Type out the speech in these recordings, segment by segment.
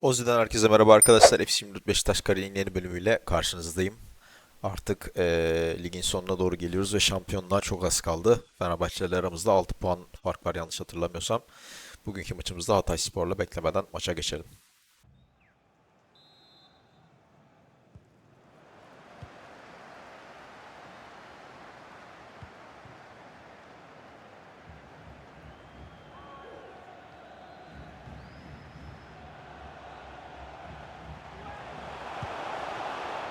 Ozi'den herkese merhaba arkadaşlar. FC 24 Beşiktaş Kariyerin yeni bölümüyle karşınızdayım. Artık eee, ligin sonuna doğru geliyoruz ve şampiyonluğa çok az kaldı. Fenerbahçe ile aramızda 6 puan fark var yanlış hatırlamıyorsam. Bugünkü maçımızda Hatayspor'la beklemeden maça geçelim.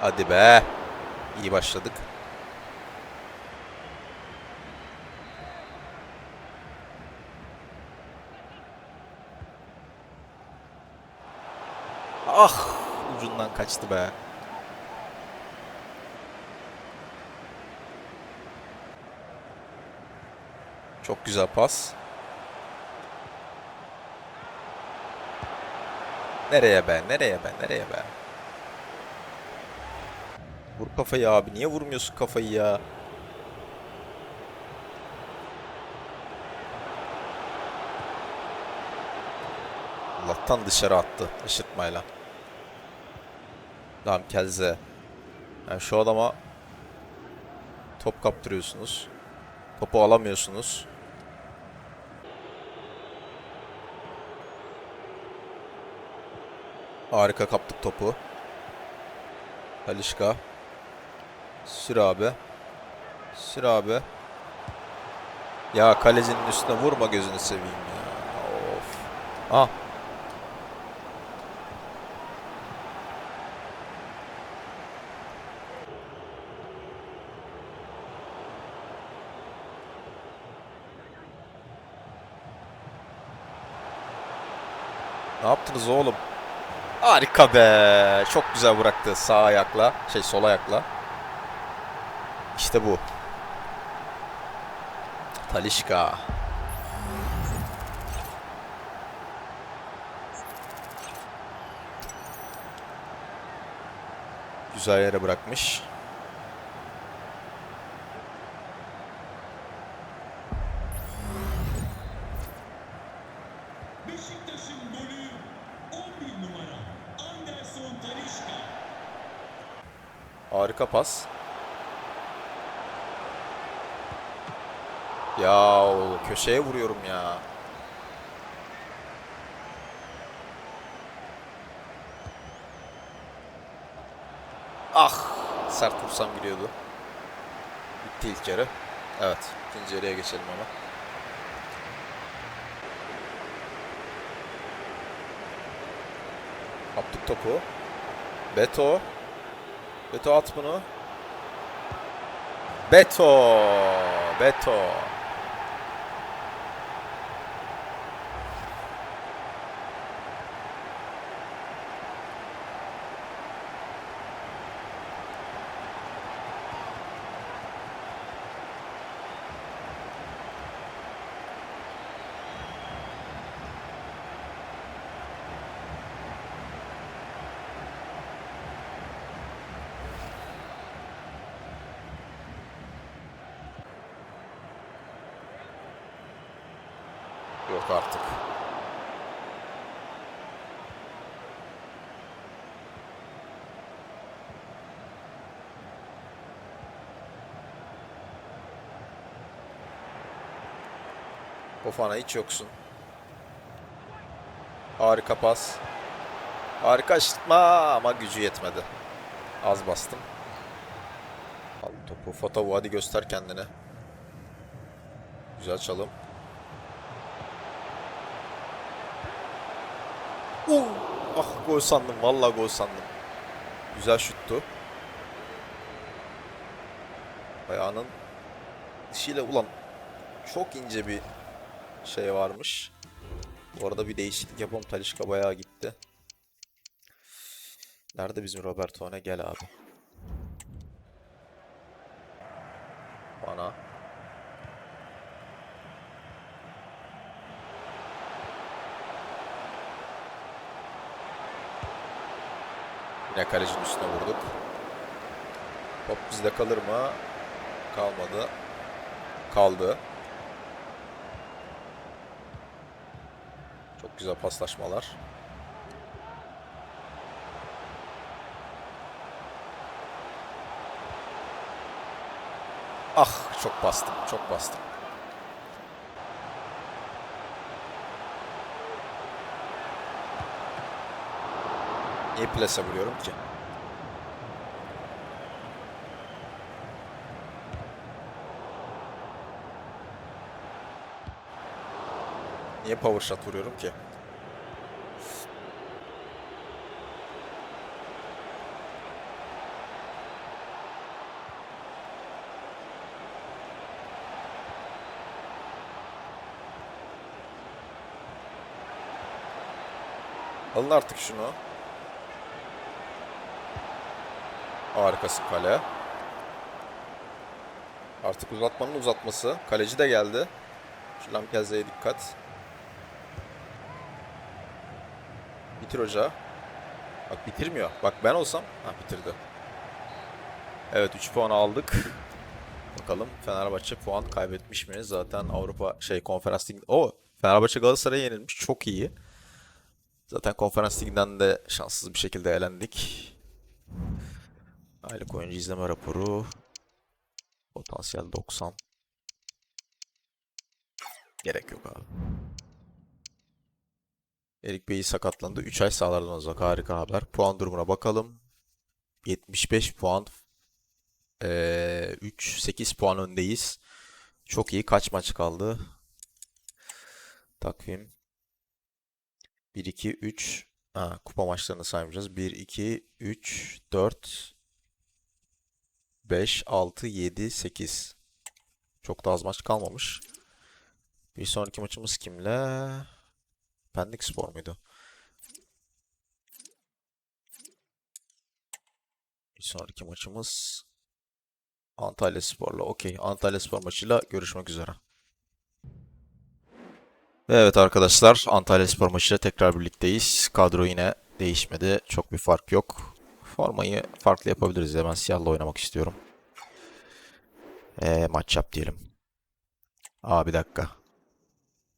Hadi be. İyi başladık. Ah, ucundan kaçtı be. Çok güzel pas. Nereye be? Nereye be? Nereye be? Vur kafayı abi. Niye vurmuyorsun kafayı ya? Allah'tan dışarı attı ışıtmayla. Tamam Kelze. Yani şu adama top kaptırıyorsunuz. Topu alamıyorsunuz. Harika kaptık topu. Talişka. Sür abi. Sür abi. Ya kalecinin üstüne vurma gözünü seveyim ya. Of. Ah. Ne yaptınız oğlum? Harika be. Çok güzel bıraktı sağ ayakla. Şey sol ayakla. İşte bu. Talişka. Güzel yere bırakmış. Beşiktaş'ın golü 11 numara Anderson Talisca. Harika pas. Ya köşeye vuruyorum ya. Ah! Sert vursam giriyordu. Bitti ilk yarı. Evet. ikinci yarıya geçelim ama. Kaptık topu. Beto. Beto at bunu. Beto. Beto. Yok artık. Fofana hiç yoksun. Harika pas. Harika aşırtma ama gücü yetmedi. Az bastım. Al topu. Fotovu hadi göster kendini. Güzel çalım. Uh! Ah gol sandım. Vallahi gol sandım. Güzel şuttu. Ayağının dişiyle ulan çok ince bir şey varmış. Bu arada bir değişiklik yapalım. Talişka bayağı gitti. Nerede bizim Roberto ne gel abi. Bana. Yine kalecinin üstüne vurduk. Top bizde kalır mı? Kalmadı. Kaldı. Çok güzel paslaşmalar. Ah çok bastım, çok bastım. Niye plase vuruyorum ki? Niye power shot vuruyorum ki? Alın artık şunu. Harikasın kale. Artık uzatmanın uzatması. Kaleci de geldi. Şu Lamkelze'ye dikkat. Bitir hoca. Bak bitirmiyor. Bak ben olsam. Ha bitirdi. Evet 3 puan aldık. Bakalım Fenerbahçe puan kaybetmiş mi? Zaten Avrupa şey konferans ligi... O Fenerbahçe Galatasaray'a yenilmiş. Çok iyi. Zaten konferans liginden de şanssız bir şekilde elendik. Aylık oyuncu izleme raporu. Potansiyel 90. Gerek yok abi. Erik Bey sakatlandı. 3 ay sahalardan uzak. Harika haber. Puan durumuna bakalım. 75 puan. Ee, 3, 8 puan öndeyiz. Çok iyi. Kaç maç kaldı? Takvim. 1, 2, 3. Ha, kupa maçlarını saymayacağız. 1, 2, 3, 4, 5, 6, 7, 8. Çok da az maç kalmamış. Bir sonraki maçımız kimle? Pendik Spor muydu? Bir sonraki maçımız Antalya Spor'la. Okey. Antalya Spor maçıyla görüşmek üzere. Evet arkadaşlar Antalya Spor maçıyla tekrar birlikteyiz. Kadro yine değişmedi. Çok bir fark yok. Formayı farklı yapabiliriz ya. Ben siyahla oynamak istiyorum. Ee, maç yap diyelim. Aa bir dakika.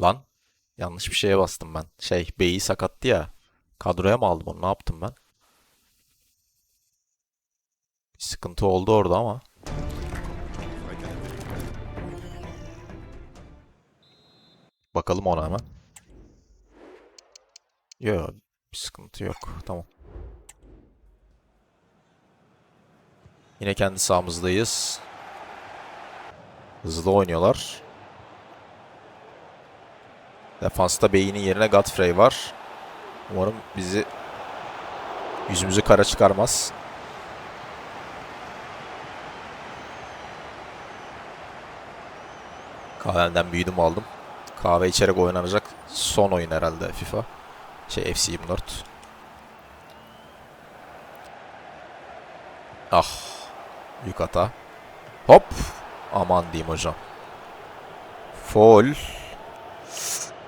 Lan. Yanlış bir şeye bastım ben. Şey B'yi sakattı ya. Kadroya mı aldım onu? Ne yaptım ben? Bir sıkıntı oldu orada ama. Bakalım ona hemen. Yok, bir sıkıntı yok. Tamam. Yine kendi sahamızdayız. Hızlı oynuyorlar. Defansta Bey'inin yerine Godfrey var. Umarım bizi yüzümüzü kara çıkarmaz. Kahvemden büyüdüm aldım. Kahve içerek oynanacak son oyun herhalde FIFA. Şey FC 24. Ah. Büyük hata. Hop. Aman diyeyim hocam. Foul.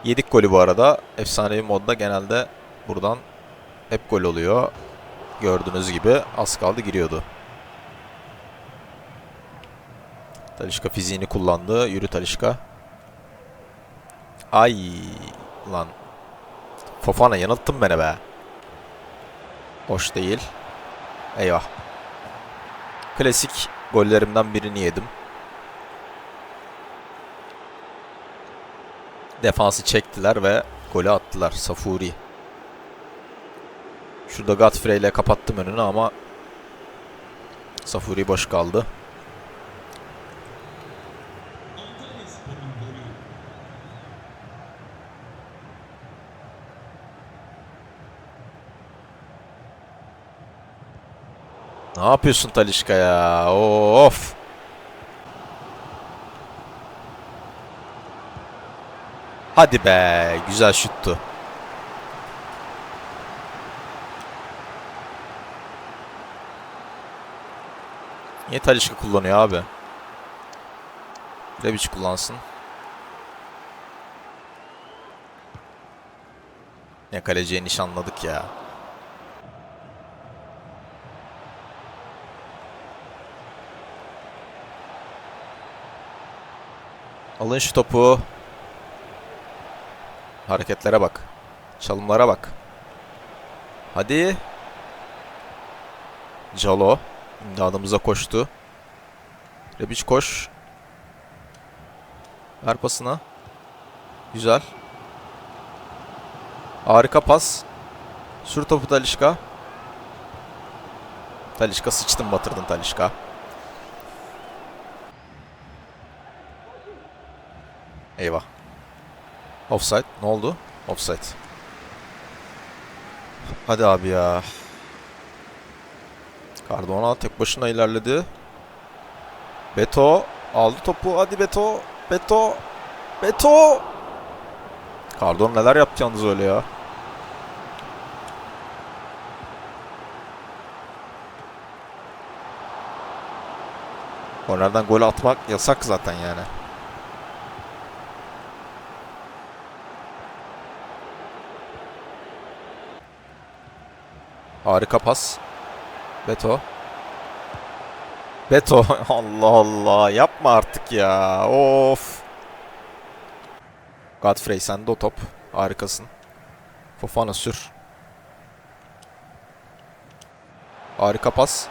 Yedik golü bu arada. Efsanevi modda genelde buradan hep gol oluyor. Gördüğünüz gibi az kaldı giriyordu. Talişka fiziğini kullandı. Yürü Talişka. Ay lan. Fofana yanılttın beni be. Hoş değil. Eyvah. Klasik gollerimden birini yedim. Defansı çektiler ve golü attılar. Safuri. Şurada Godfrey ile kapattım önünü ama Safuri boş kaldı. Ne yapıyorsun Talişka ya? Of. Hadi be. Güzel şuttu. Niye Talişka kullanıyor abi? Rebic kullansın. Ne kaleciye nişanladık ya. Alın şu topu. Hareketlere bak. Çalımlara bak. Hadi. Calo. İmdadımıza koştu. Rebic koş. Ver pasını. Güzel. Harika pas. Sür topu Talişka. Talişka sıçtın batırdın Talişka. Eyvah. Offside. Ne oldu? Offside. Hadi abi ya. Cardona tek başına ilerledi. Beto aldı topu. Hadi Beto. Beto. Beto. Cardona neler yaptı yalnız öyle ya. Kornerden gol atmak yasak zaten yani. Harika pas. Beto. Beto. Allah Allah. Yapma artık ya. Of. Godfrey sende o top. Harikasın. Fofana sür. Harika pas.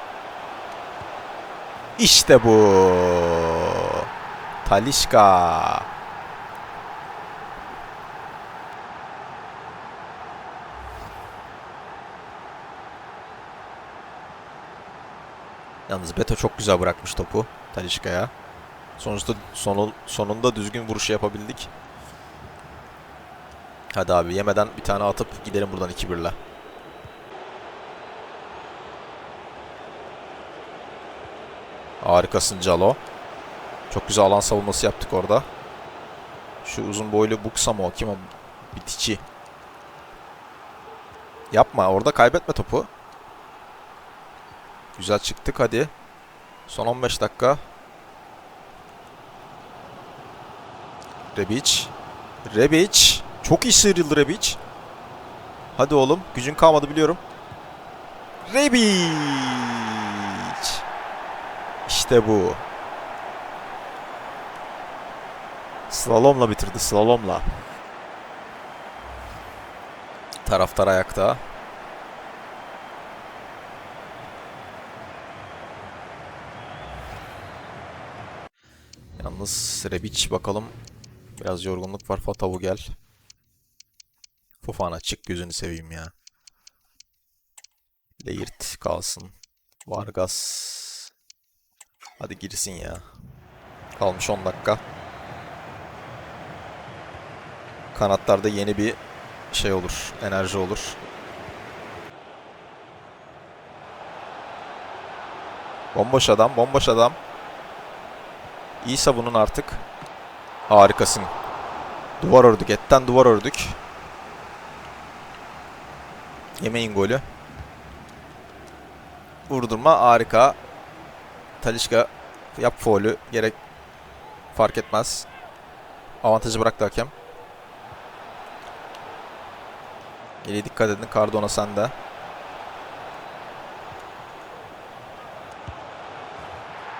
İşte bu. Talişka. Yalnız Beto çok güzel bırakmış topu Talişka'ya. Sonuçta sonun, sonunda düzgün vuruşu yapabildik. Hadi abi yemeden bir tane atıp gidelim buradan 2-1'le. Harikasın Calo. Çok güzel alan savunması yaptık orada. Şu uzun boylu Buksa mı o? Kim o? Bitici. Yapma orada kaybetme topu. Güzel çıktık hadi. Son 15 dakika. Rebic. Rebic. Çok iyi sıyrıldı Rebic. Hadi oğlum. Gücün kalmadı biliyorum. Rebic. İşte bu. Slalomla bitirdi. Slalomla. Taraftar ayakta. Yalnız Rebic bakalım. Biraz yorgunluk var. Fatavu gel. Fofana çık gözünü seveyim ya. Leirt kalsın. Vargas. Hadi girsin ya. Kalmış 10 dakika. Kanatlarda yeni bir şey olur. Enerji olur. Bomboş adam, bomboş adam. İyi savunun artık. Harikasın. Duvar ördük. Etten duvar ördük. Yemeyin golü. Vurdurma harika. Talişka yap faulü. Gerek fark etmez. Avantajı bıraktı hakem. İyi dikkat edin. Cardona sende.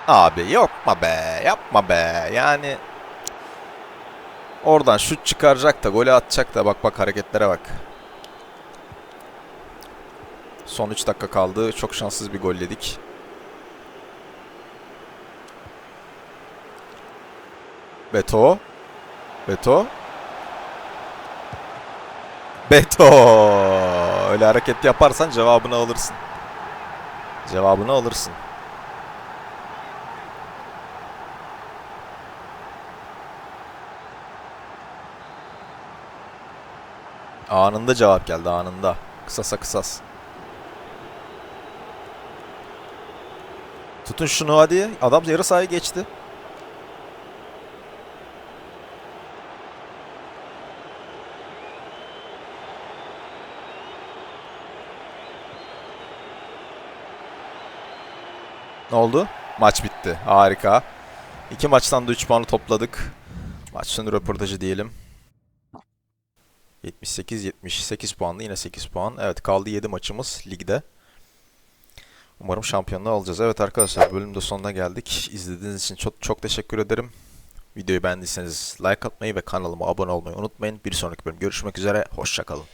Abi yapma be. Yapma be. Yani oradan şut çıkaracak da golü atacak da bak bak hareketlere bak. Son 3 dakika kaldı. Çok şanssız bir gol yedik. Beto. Beto. Beto. Öyle hareket yaparsan cevabını alırsın. Cevabını alırsın. Anında cevap geldi anında. Kısasa kısas. Tutun şunu hadi. Adam yarı sahaya geçti. Ne oldu? Maç bitti. Harika. İki maçtan da 3 puanı topladık. Maç sonu röportajı diyelim. 78 78 puanlı yine 8 puan. Evet kaldı 7 maçımız ligde. Umarım şampiyonluğu alacağız. Evet arkadaşlar bölümde sonuna geldik. İzlediğiniz için çok çok teşekkür ederim. Videoyu beğendiyseniz like atmayı ve kanalıma abone olmayı unutmayın. Bir sonraki bölüm görüşmek üzere. Hoşçakalın.